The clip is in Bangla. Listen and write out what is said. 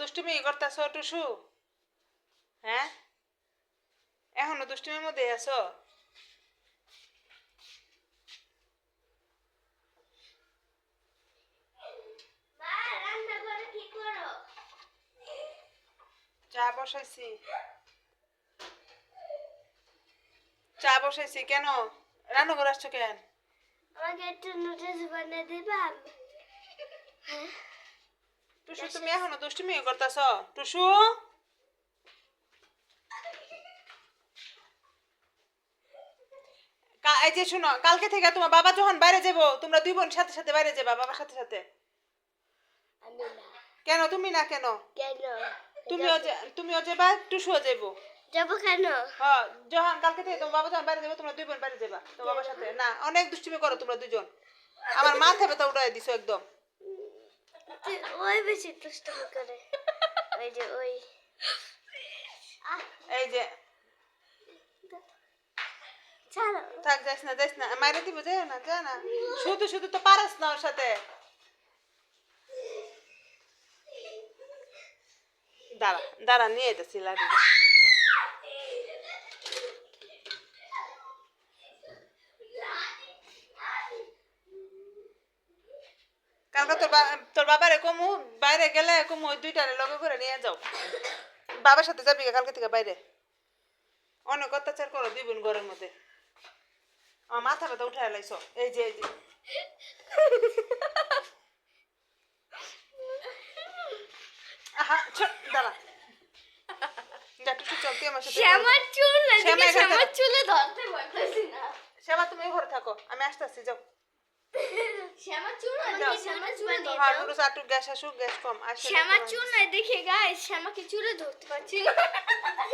দুষ্টুমি করতেছ টুসু? হ্যাঁ? এখনও দুষ্টুমির মধ্যে আছো? চা বসাইছি। চা বসাইছি কেন? রান্না করে আসছো কেন? আমাকে একটু নুডলস বানিয়ে দিবা? টুসু তুমি এখনও দুষ্টুমি করতেছ টুসু এই যে শুনো কালকে থেকে তোমার বাবা যখন বাইরে যাব তোমরা দুই বোন সাথে সাথে বাইরে যাবা বাবার সাথে সাথে কেন তুমি না কেন কেন তুমিও তুমিও যাবা টুসুও যাব যাব কেন হ্যাঁ যখন কালকে থেকে তোমার বাবা যখন বাইরে যাবে তোমরা দুই বোন বাইরে যাবা তোমার বাবার সাথে না অনেক দুষ্টুমি করো তোমরা দুজন আমার মাথা ব্যথা উঠাই দিছো একদম তুই ওই বেশি দুষ্টুমি করে ওই যে ওই এই যে থাক যাস না যাস না মাইরে দিব যাই না যা না শুধু শুধু তো পারাস না ওর সাথে দাঁড়া দাঁড়া নিয়ে যেতেছি লাডি কালকে তোর তোর বাবারে কমু বাইরে গেলে কমু ওই দুইটারে লগে করে নিয়ে যাও। বাবার সাথে যাবি কালকে থেকে বাইরে? অনেক অত্যাচার করো দুই বোন ঘরের মধ্যে। আমার মাথা ব্যথা উঠে লাইছো। এই যে এই যে। আহা ছোট দাঁড়া। আমার শ্যামা তুমি ঘরে থাকো। আমি চুল না যাও। দেখে গায়ে শ্যামাকে চুলে ধরতে পারছি। না